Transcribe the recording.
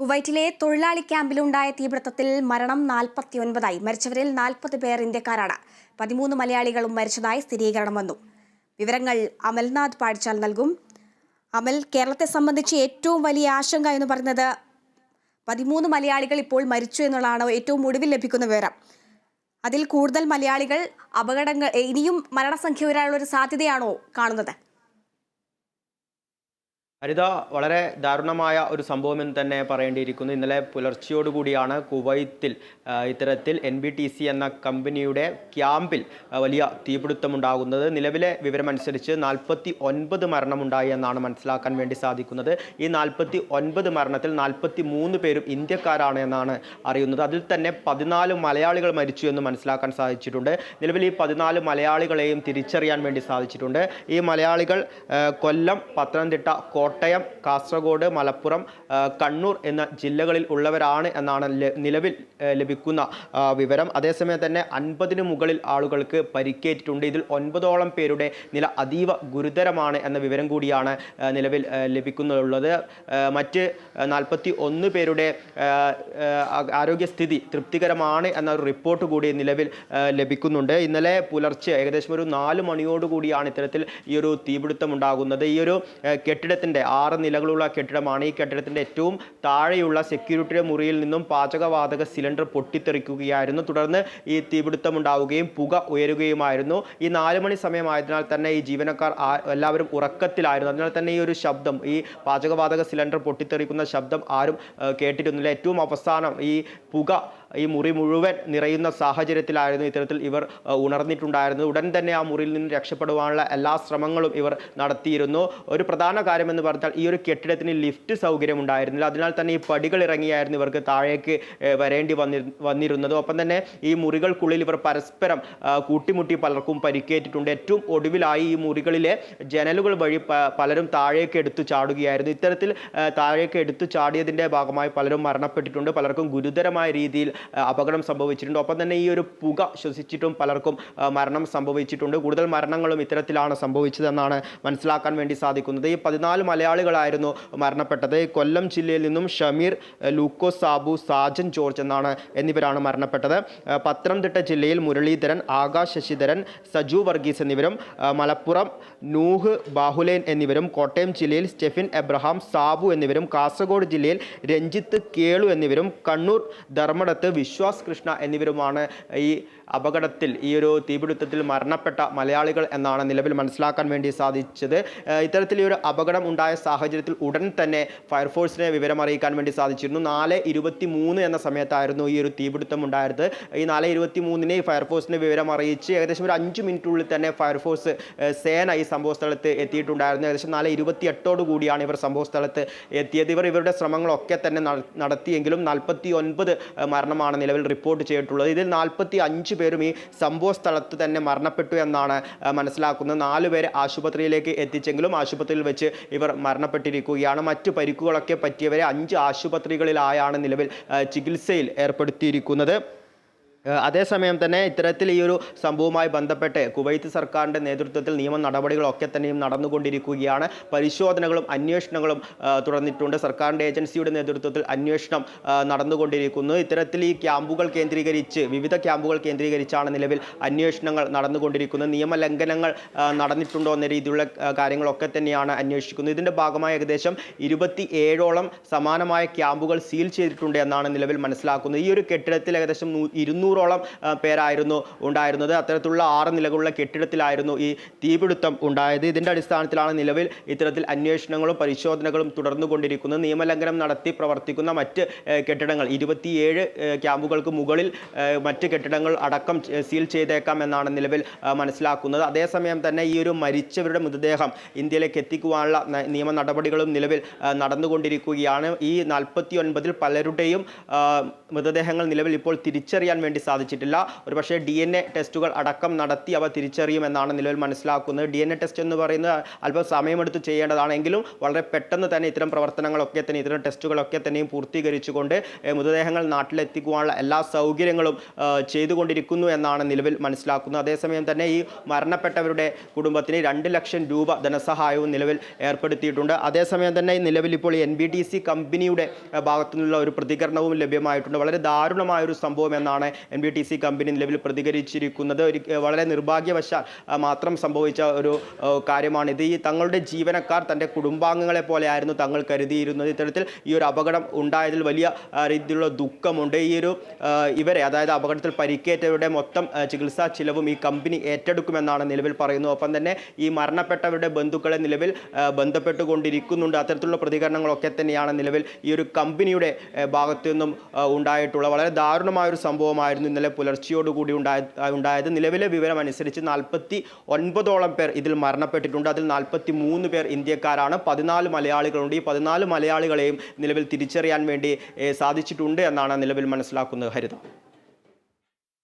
കുവൈറ്റിലെ തൊഴിലാളി ക്യാമ്പിലുണ്ടായ തീപിടുത്തത്തിൽ മരണം നാൽപ്പത്തിയൊൻപതായി. മരിച്ചവരിൽ നാൽപ്പത് പേർ ഇന്ത്യക്കാരാണ്. പതിമൂന്ന് മലയാളികളും മരിച്ചതായി സ്ഥിരീകരണം വന്നു. വിവരങ്ങൾ അമൽനാഥ് പാടിച്ചാൽ നൽകും. അമൽ കേരളത്തെ സംബന്ധിച്ച് ഏറ്റവും വലിയ ആശങ്ക എന്ന് പറയുന്നത് പതിമൂന്ന് മലയാളികൾ ഇപ്പോൾ മരിച്ചു എന്നുള്ളതാണ് ഏറ്റവും ഒടുവിൽ ലഭിക്കുന്ന വിവരം. അതിൽ കൂടുതൽ മലയാളികൾ അപകടങ്ങൾ ഇനിയും മരണസംഖ്യ വരാനുള്ള ഒരു സാധ്യതയാണോ കാണുന്നത്? ഹരിത വളരെ ദാരുണമായ ഒരു സംഭവം എന്ന് തന്നെ പറയേണ്ടിയിരിക്കുന്നു. ഇന്നലെ പുലർച്ചെയോടുകൂടിയാണ് കുവൈത്തിൽ ഇത്തരത്തിൽ എൻ ബി ടി സി എന്ന കമ്പനിയുടെ ക്യാമ്പിൽ വലിയ തീപിടുത്തമുണ്ടാകുന്നത്. നിലവിലെ വിവരമനുസരിച്ച് നാൽപ്പത്തി ഒൻപത് മരണമുണ്ടായി എന്നാണ് മനസ്സിലാക്കാൻ വേണ്ടി സാധിക്കുന്നത്. ഈ നാൽപ്പത്തി ഒൻപത് മരണത്തിൽ നാൽപ്പത്തി മൂന്ന് പേരും ഇന്ത്യക്കാരാണ് എന്നാണ് അറിയുന്നത്. അതിൽ തന്നെ പതിനാല് മലയാളികൾ മരിച്ചു എന്ന് മനസ്സിലാക്കാൻ സാധിച്ചിട്ടുണ്ട്. നിലവിൽ ഈ പതിനാല് മലയാളികളെയും തിരിച്ചറിയാൻ വേണ്ടി സാധിച്ചിട്ടുണ്ട്. ഈ മലയാളികൾ കൊല്ലം പത്തനംതിട്ട കോട്ടയം കാസർഗോഡ് മലപ്പുറം കണ്ണൂർ എന്ന ജില്ലകളിൽ ഉള്ളവരാണ് എന്നാണ് നിലവിൽ ലഭിക്കുന്ന വിവരം. അതേസമയം തന്നെ അൻപതിനു മുകളിൽ ആളുകൾക്ക് പരിക്കേറ്റിട്ടുണ്ട്. ഇതിൽ ഒൻപതോളം പേരുടെ നില അതീവ ഗുരുതരമാണ് എന്ന വിവരം കൂടിയാണ് നിലവിൽ ലഭിക്കുന്നുള്ളത്. മറ്റ് നാൽപ്പത്തി ഒന്ന് പേരുടെ ആരോഗ്യസ്ഥിതി തൃപ്തികരമാണ് എന്ന റിപ്പോർട്ട് കൂടി നിലവിൽ ലഭിക്കുന്നുണ്ട്. ഇന്നലെ പുലർച്ചെ ഏകദേശം ഒരു നാല് മണിയോടുകൂടിയാണ് ഇത്തരത്തിൽ ഈ ഒരു തീപിടുത്തം ഉണ്ടാകുന്നത്. ഈ ഒരു ആ, കെട്ടിടത്തിന്റെ ആറ് നിലകളുള്ള കെട്ടിടമാണ് ഈ കെട്ടിടത്തിന്റെ ഏറ്റവും താഴെയുള്ള സെക്യൂരിറ്റിയുടെ മുറിയിൽ നിന്നും പാചകവാതക സിലിണ്ടർ പൊട്ടിത്തെറിക്കുകയായിരുന്നു. തുടർന്ന് ഈ തീപിടുത്തം ഉണ്ടാവുകയും പുക ഉയരുകയുമായിരുന്നു. ഈ നാല് മണി സമയമായതിനാൽ തന്നെ ഈ ജീവനക്കാർ എല്ലാവരും ഉറക്കത്തിലായിരുന്നു. അതിനാൽ തന്നെ ഈ ഒരു ശബ്ദം ഈ പാചകവാതക സിലിണ്ടർ പൊട്ടിത്തെറിക്കുന്ന ശബ്ദം ആരും കേട്ടിരുന്നില്ല. ഏറ്റവും അവസാനം ഈ പുക ഈ മുറി മുഴുവൻ നിറയുന്ന സാഹചര്യത്തിലായിരുന്നു ഇത്തരത്തിൽ ഇവർ ഉണർന്നിട്ടുണ്ടായിരുന്നത്. ഉടൻ തന്നെ ആ മുറിയിൽ നിന്ന് രക്ഷപ്പെടുവാനുള്ള എല്ലാ ശ്രമങ്ങളും ഇവർ നടത്തിയിരുന്നു. ഒരു പ്രധാന കാര്യമെന്ന് പറഞ്ഞാൽ ഈ ഒരു കെട്ടിടത്തിന് ലിഫ്റ്റ് സൗകര്യം ഉണ്ടായിരുന്നില്ല അതിനാൽ തന്നെ ഈ പടികൾ ഇറങ്ങിയായിരുന്നു ഇവർക്ക് താഴേക്ക് വരേണ്ടി വന്നി വന്നിരുന്നത്. ഒപ്പം തന്നെ ഈ മുറികൾക്കുള്ളിൽ ഇവർ പരസ്പരം കൂട്ടിമുട്ടി പലർക്കും പരിക്കേറ്റിട്ടുണ്ട്. ഏറ്റവും ഒടുവിലായി ഈ മുറികളിലെ ജനലുകൾ വഴി പലരും താഴേക്ക് എടുത്തു ചാടുകയായിരുന്നു. ഇത്തരത്തിൽ താഴേക്ക് എടുത്തു ചാടിയതിന്റെ ഭാഗമായി പലരും മരണപ്പെട്ടിട്ടുണ്ട്. പലർക്കും ഗുരുതരമായ രീതിയിൽ അപകടം സംഭവിച്ചിട്ടുണ്ട്. ഒപ്പം തന്നെ ഈ ഒരു പുക ശ്വസിച്ചിട്ടും പലർക്കും മരണം സംഭവിച്ചിട്ടുണ്ട്. കൂടുതൽ മരണങ്ങളും ഇത്തരത്തിലാണ് സംഭവിച്ചതെന്നാണ് മനസ്സിലാക്കാൻ വേണ്ടി സാധിക്കുന്നത്. ഈ പതിനാല് മലയാളികളായിരുന്നു മരണപ്പെട്ടത്. കൊല്ലം ജില്ലയിൽ നിന്നും ഷമീർ ലൂക്കോ സാബു സാജൻ ജോർജ് എന്നാണ് എന്നിവരാണ് മരണപ്പെട്ടത്. പത്തനംതിട്ട ജില്ലയിൽ മുരളീധരൻ ആകാശ് ശശിധരൻ സജു വർഗീസ് എന്നിവരും മലപ്പുറം നൂഹ് ബാഹുലേൻ എന്നിവരും കോട്ടയം ജില്ലയിൽ സ്റ്റെഫിൻ എബ്രഹാം സാബു എന്നിവരും കാസർഗോഡ് ജില്ലയിൽ രഞ്ജിത്ത് കേളു എന്നിവരും കണ്ണൂർ ധർമ്മടത്ത് വിശ്വാസ് കൃഷ്ണ എന്നിവരുമാണ് ഈ അപകടത്തിൽ ഈ ഒരു തീപിടുത്തത്തിൽ മരണപ്പെട്ട മലയാളികൾ എന്നാണ് നിലവിൽ മനസ്സിലാക്കാൻ വേണ്ടി സാധിച്ചത്. ഇത്തരത്തിൽ ഈ ഒരു അപകടം ഉണ്ടായ സാഹചര്യത്തിൽ ഉടൻ തന്നെ ഫയർഫോഴ്സിനെ വിവരം അറിയിക്കാൻ വേണ്ടി സാധിച്ചിരുന്നു. നാല് ഇരുപത്തി മൂന്ന് എന്ന സമയത്തായിരുന്നു ഈ ഒരു തീപിടുത്തം ഉണ്ടായത്. ഈ നാല് ഇരുപത്തി മൂന്നിന് ഫയർഫോഴ്സിനെ വിവരം അറിയിച്ച് ഏകദേശം ഒരു അഞ്ച് മിനിറ്റിനുള്ളിൽ തന്നെ ഫയർഫോഴ്സ് സേന ഈ സംഭവ സ്ഥലത്ത് എത്തിയിട്ടുണ്ടായിരുന്നു. ഏകദേശം നാല് ഇരുപത്തി എട്ടോട് കൂടിയാണ് ഇവർ സംഭവ സ്ഥലത്ത് എത്തിയത്. ഇവർ ഇവരുടെ ശ്രമങ്ങളൊക്കെ തന്നെ നടത്തിയെങ്കിലും നാൽപ്പത്തി ഒൻപത് മരണമാണ് നിലവിൽ റിപ്പോർട്ട് ചെയ്തിട്ടുള്ളത്. ഇതിൽ നാൽപ്പത്തി അഞ്ച് പേരും ഈ സംഭവ സ്ഥലത്ത് തന്നെ മരണപ്പെട്ടു എന്നാണ് മനസ്സിലാക്കുന്നത്. നാല് പേരെ ആശുപത്രിയിലേക്ക് എത്തിച്ചെങ്കിലും ആശുപത്രിയിൽ വെച്ച് ഇവർ മരണപ്പെട്ടിരിക്കുകയാണ്. മറ്റു പരിക്കുകളൊക്കെ പറ്റിയവരെ അഞ്ച് ആശുപത്രികളിലായാണ് നിലവിൽ ചികിത്സയിൽ ഏർപ്പെടുത്തിയിരിക്കുന്നത്. അതേസമയം തന്നെ ഇത്തരത്തിൽ ഈ ഒരു സംഭവവുമായി ബന്ധപ്പെട്ട് കുവൈത്ത് സർക്കാരിന്റെ നേതൃത്വത്തിൽ നിയമ നടപടികളൊക്കെ തന്നെയും നടന്നുകൊണ്ടിരിക്കുകയാണ്. പരിശോധനകളും അന്വേഷണങ്ങളും തുടർന്നിട്ടുണ്ട്. സർക്കാരിന്റെ ഏജൻസിയുടെ നേതൃത്വത്തിൽ അന്വേഷണം നടന്നുകൊണ്ടിരിക്കുന്നു. ഇത്തരത്തിൽ ഈ ക്യാമ്പുകൾ കേന്ദ്രീകരിച്ച് വിവിധ ക്യാമ്പുകൾ കേന്ദ്രീകരിച്ചാണ് നിലവിൽ അന്വേഷണങ്ങൾ നടന്നുകൊണ്ടിരിക്കുന്നത്. നിയമലംഘനങ്ങൾ നടന്നിട്ടുണ്ടോ എന്ന രീതിയിലുള്ള കാര്യങ്ങളൊക്കെ തന്നെയാണ് അന്വേഷിക്കുന്നത്. ഇതിന്റെ ഭാഗമായി ഏകദേശം ഇരുപത്തി ഏഴോളം സമാനമായ ക്യാമ്പുകൾ സീൽ ചെയ്തിട്ടുണ്ട് എന്നാണ് നിലവിൽ മനസ്സിലാക്കുന്നത്. ഈ ഒരു കെട്ടിടത്തിൽ ഏകദേശം നൂ- ആ, പേരായിരുന്നു ഉണ്ടായിരുന്നത്. അത്തരത്തിലുള്ള ആറ് നിലകളുള്ള കെട്ടിടത്തിലായിരുന്നു ഈ തീപിടുത്തം ഉണ്ടായത്. ഇതിന്റെ അടിസ്ഥാനത്തിലാണ് നിലവിൽ ഇത്തരത്തിൽ അന്വേഷണങ്ങളും പരിശോധനകളും തുടർന്നുകൊണ്ടിരിക്കുന്നത്. നിയമലംഘനം നടത്തി പ്രവർത്തിക്കുന്ന മറ്റ് കെട്ടിടങ്ങൾ ഇരുപത്തിയേഴ് ക്യാമ്പുകൾക്ക് മുകളിൽ മറ്റ് കെട്ടിടങ്ങൾ അടക്കം സീൽ ചെയ്തേക്കാം എന്നാണ് നിലവിൽ മനസ്സിലാക്കുന്നത്. അതേസമയം തന്നെ ഈ ഒരു മരിച്ചവരുടെ മൃതദേഹം ഇന്ത്യയിലേക്ക് എത്തിക്കുവാനുള്ള നിയമ നടപടികളും നിലവിൽ നടന്നുകൊണ്ടിരിക്കുകയാണ്. ഈ നാൽപ്പത്തി ഒൻപതിൽ പലരുടെയും മൃതദേഹങ്ങൾ നിലവിൽ ഇപ്പോൾ തിരിച്ചറിയാൻ വേണ്ടി സാധിച്ചിട്ടില്ല. ഒരുപക്ഷേ ഡി എൻ എ ടെസ്റ്റുകൾ അടക്കം നടത്തി അവ തിരിച്ചറിയുമെന്നാണ് നിലവിൽ മനസ്സിലാക്കുന്നത്. ഡി എൻ എ ടെസ്റ്റ് എന്ന് പറയുന്നത് അല്പം സമയമെടുത്ത് ചെയ്യേണ്ടതാണെങ്കിലും വളരെ പെട്ടെന്ന് തന്നെ ഇത്തരം പ്രവർത്തനങ്ങളൊക്കെ തന്നെ ഇത്തരം ടെസ്റ്റുകളൊക്കെ തന്നെയും പൂർത്തീകരിച്ചുകൊണ്ട് മൃതദേഹങ്ങൾ നാട്ടിലെത്തിക്കുവാനുള്ള എല്ലാ സൗകര്യങ്ങളും ചെയ്തുകൊണ്ടിരിക്കുന്നു എന്നാണ് നിലവിൽ മനസ്സിലാക്കുന്നത്. അതേസമയം തന്നെ ഈ മരണപ്പെട്ടവരുടെ കുടുംബത്തിന് രണ്ട് ലക്ഷം രൂപ ധനസഹായവും നിലവിൽ ഏർപ്പെടുത്തിയിട്ടുണ്ട്. അതേസമയം തന്നെ നിലവിൽ ഇപ്പോൾ എൻ ബി ടി സി കമ്പനിയുടെ ഭാഗത്തു നിന്നുള്ള ഒരു പ്രതികരണവും ലഭ്യമായിട്ടുണ്ട്. വളരെ ദാരുണമായ ഒരു സംഭവം എന്നാണ് N B T C company നിലവിൽ പ്രതികരിച്ചിരിക്കുന്നത് ഒരു വളരെ നിർഭാഗ്യവശാൽ മാത്രം സംഭവിച്ച ഒരു കാര്യമാണിത് ഈ തങ്ങളുടെ ജീവനക്കാർ തന്റെ കുടുംബാംഗങ്ങളെ പോലെ ആയിരുന്നു തങ്ങൾ കരുതിയിരുന്നത്. ഇത്തരത്തിൽ ഈ ഒരു അപകടം ഉണ്ടായതിൽ വലിയ രീതിയിലുള്ള ദുഃഖമുണ്ട്. ഈ ഒരു ഇവരെ അതായത് അപകടത്തിൽ പരിക്കേറ്റവരുടെ മൊത്തം ചികിത്സാ ചിലവും ഈ കമ്പനി ഏറ്റെടുക്കുമെന്നാണ് നിലവിൽ പറയുന്നത്. ഒപ്പം തന്നെ ഈ മരണപ്പെട്ടവരുടെ ബന്ധുക്കളെ നിലവിൽ ബന്ധപ്പെട്ടുകൊണ്ടിരിക്കുന്നുണ്ട്. അത്തരത്തിലുള്ള പ്രതികരണങ്ങളൊക്കെ തന്നെയാണ് നിലവിൽ ഈ ഒരു കമ്പനിയുടെ ഭാഗത്തു നിന്നും ഉണ്ടായിട്ടുള്ള വളരെ ദാരുണമായ ഒരു സംഭവമായിരുന്നു ഇന്നലെ പുലർച്ചയോടുകൂടി ഉണ്ടായ ഉണ്ടായത്. നിലവിലെ വിവരം അനുസരിച്ച് നാൽപ്പത്തി ഒൻപതോളം പേർ ഇതിൽ മരണപ്പെട്ടിട്ടുണ്ട്. അതിൽ നാൽപ്പത്തി മൂന്ന് പേർ ഇന്ത്യക്കാരാണ്. പതിനാല് മലയാളികളുണ്ട്. ഈ പതിനാല് മലയാളികളെയും നിലവിൽ തിരിച്ചറിയാൻ വേണ്ടി സാധിച്ചിട്ടുണ്ട് എന്നാണ് നിലവിൽ മനസ്സിലാക്കുന്നത് ഹരിത.